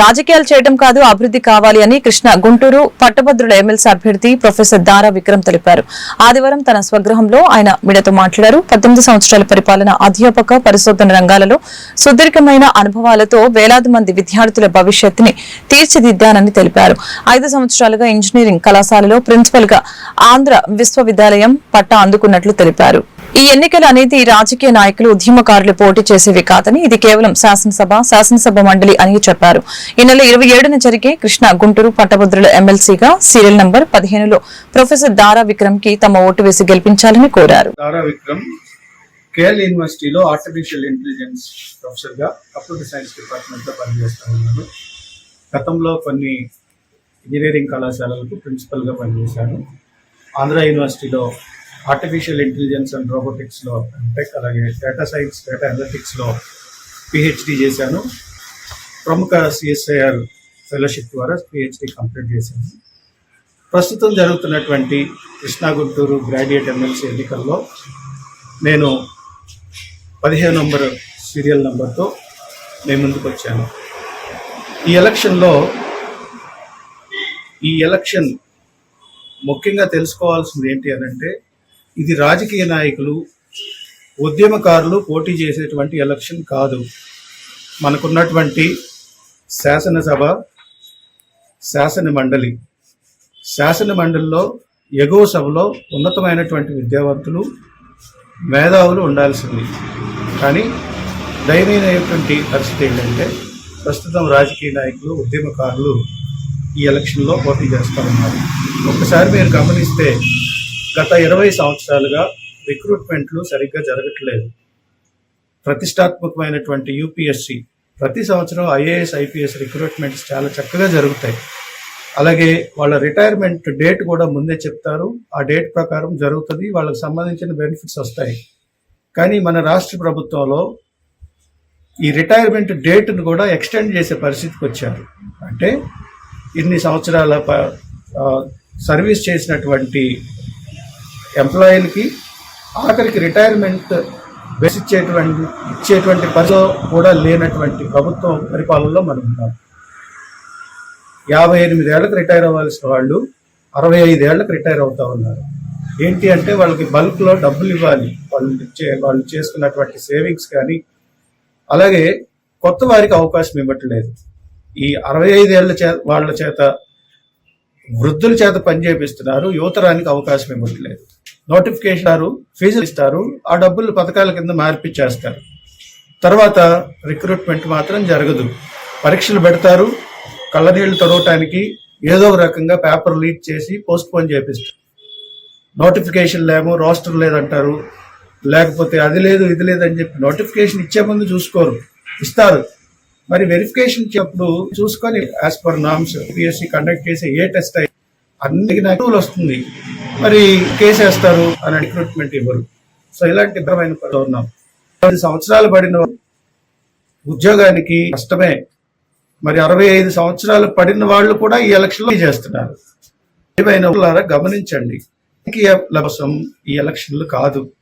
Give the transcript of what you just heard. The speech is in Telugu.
రాజకీయాలు చేయడం కాదు అభివృద్ధి కావాలి అని కృష్ణ గుంటూరు పట్టభద్రుల ఎమ్మెల్సీ అభ్యర్థి ప్రొఫెసర్ దారా విక్రమ్ తెలిపారు. ఆదివారం తన స్వగృహంలో ఆయన మీడియాతో మాట్లాడారు. పద్దెనిమిది సంవత్సరాల పరిపాలన అధ్యాపక పరిశోధన రంగాలలో సుదీర్ఘమైన అనుభవాలతో వేలాది మంది విద్యార్థుల భవిష్యత్తుని తీర్చిదిద్దానని తెలిపారు. ఐదు సంవత్సరాలుగా ఇంజనీరింగ్ కళాశాలలో ప్రిన్సిపల్గా ఆంధ్ర విశ్వవిద్యాలయం పట్టా అందుకున్నట్లు తెలిపారు. ఈ ఎన్నికలు అనేది రాజకీయ నాయకులు ఉద్యమకారులు పోటీ చేసేవి కాదని ఇది కేవలం శాసనసభ శాసనసభ మండలి అని చెప్పారు. ఈ నెల ఇరవై ఏడున జరిగే కృష్ణ గుంటూరు పట్టభద్రుల ఎమ్మెల్సీగా సీరియల్ నంబర్ పదిహేనులో ప్రొఫెసర్ దారా విక్రమ్కి తమ ఓటు వేసి గెలిపించాలని కోరారు. దారా విక్రమ్ కేఎల్ యూనివర్సిటీలో ఆర్టిఫిషియల్ ఇంటెలిజెన్స్ ప్రొఫెసర్గా కంప్యూటర్ సైన్స్ డిపార్ట్మెంట్లో పనిచేస్తూ ఉన్నాను గతంలో కొన్ని ఇంజనీరింగ్ కళాశాలలకు ప్రిన్సిపల్గా పనిచేశాను ఆంధ్ర యూనివర్సిటీలో ఆర్టిఫిషియల్ ఇంటెలిజెన్స్ అండ్ రోబోటిక్స్లో ఎంటెక్ అలాగే డేటా సైన్స్ డేటా అనలిటిక్స్లో పిహెచ్డి చేశాను. ప్రముఖ సిఎస్ఐఆర్ ఫెలోషిప్ ద్వారా పిహెచ్డి కంప్లీట్ చేశాను. ప్రస్తుతం జరుగుతున్నటువంటి కృష్ణా గుంటూరు గ్రాడ్యుయేట్ ఎమ్మెల్సీ ఎన్నికల్లో నేను పదిహేను నంబర్ సీరియల్ నంబర్తో మేము ముందుకు వచ్చాను. ఈ ఎలక్షన్లో ఈ ఎలక్షన్ ముఖ్యంగా తెలుసుకోవాల్సింది ఏంటి అని అంటే ఇది రాజకీయ నాయకులు ఉద్యమకారులు పోటీ చేసేటువంటి ఎలక్షన్ కాదు. మనకున్నటువంటి శాసనసభ శాసన మండలి. శాసన మండలిలో ఎగువ సభలో ఉన్నతమైనటువంటి విద్యావంతులు మేధావులు ఉండాల్సింది. కానీ దయనీయమైనటువంటి పరిస్థితి ఏంటంటే ప్రస్తుతం రాజకీయ నాయకులు ఉద్యమకారులు ఈ ఎలక్షన్లో పోటీ చేస్తూ ఉన్నారు. ఒకసారి మీరు గమనిస్తే గత ఇరవై సంవత్సరాలుగా రిక్రూట్మెంట్లు సరిగ్గా జరగట్లేదు. ప్రతిష్టాత్మకమైనటువంటి యూపీఎస్సి ప్రతి సంవత్సరం ఐఏఎస్ ఐపీఎస్ రిక్రూట్మెంట్స్ చాలా చక్కగా జరుగుతాయి. అలాగే వాళ్ళ రిటైర్మెంట్ డేట్ కూడా ముందే చెప్తారు. ఆ డేట్ ప్రకారం జరుగుతుంది. వాళ్ళకి సంబంధించిన బెనిఫిట్స్ వస్తాయి. కానీ మన రాష్ట్ర ప్రభుత్వంలో ఈ రిటైర్మెంట్ డేట్ను కూడా ఎక్స్టెండ్ చేసే పరిస్థితికి వచ్చారు. అంటే ఇన్ని సంవత్సరాల ప- సర్వీస్ చేసినటువంటి ఎంప్లాయీలకి ఆఖరికి రిటైర్మెంట్ బెస్ ఇచ్చేటువంటి ఇచ్చేటువంటి పరిస్థితిలో కూడా లేనటువంటి ప్రభుత్వం పరిపాలనలో మనం ఉన్నాం. యాభై ఎనిమిది ఏళ్ళకి రిటైర్ అవ్వాల్సిన వాళ్ళు అరవై ఐదు ఏళ్ళకి రిటైర్ అవుతా ఉన్నారు. ఏంటి అంటే వాళ్ళకి బల్క్లో డబ్బులు ఇవ్వాలి. వాళ్ళు చే వాళ్ళు చేసుకున్నటువంటి సేవింగ్స్ కానీ అలాగే కొత్త వారికి అవకాశం ఇవ్వట్లేదు. ఈ అరవై ఐదేళ్ళ చే వాళ్ళ చేత వృద్ధుల చేత పని చేపిస్తున్నారు యువతరానికి అవకాశం ఇవ్వట్లేదు. నోటిఫికేషన్ ఇస్తారు, ఫీజులు ఇస్తారు ఆ డబ్బులు పథకాల కింద మార్పిచ్చేస్తారు. తర్వాత రిక్రూట్మెంట్ మాత్రం జరగదు. పరీక్షలు పెడతారు కళ్ళనీళ్ళు తొడవటానికి ఏదో ఒక రకంగా పేపర్ లీక్ చేసి పోస్ట్ పోన్ చేపిస్తారు. నోటిఫికేషన్ లేమో రోస్టర్ లేదంటారు లేకపోతే అది లేదు ఇది లేదు అని చెప్పి నోటిఫికేషన్ ఇచ్చే ముందు చూసుకోరు ఇస్తారు. మరి వెరిఫికేషన్ ఇచ్చేప్పుడు చూసుకొని as per norms PSC conduct చేసే ఏ టెస్ట్ అయ్యి అన్ని నెగటివ్లు వస్తుంది. మరి కేసేస్తారు అని రిక్రూట్మెంట్ ఇవ్వరు. సో ఇలాంటి ఇబ్బందిమైన ఉన్నాం. పది సంవత్సరాలు పడిన ఉద్యోగానికి కష్టమే. మరి అరవై ఐదు సంవత్సరాలు పడిన వాళ్ళు కూడా ఈ ఎలక్షన్లో చేస్తున్నారు. ఏమైనా గమనించండి. రాజకీయ కోసం ఈ ఎలక్షన్లు కాదు.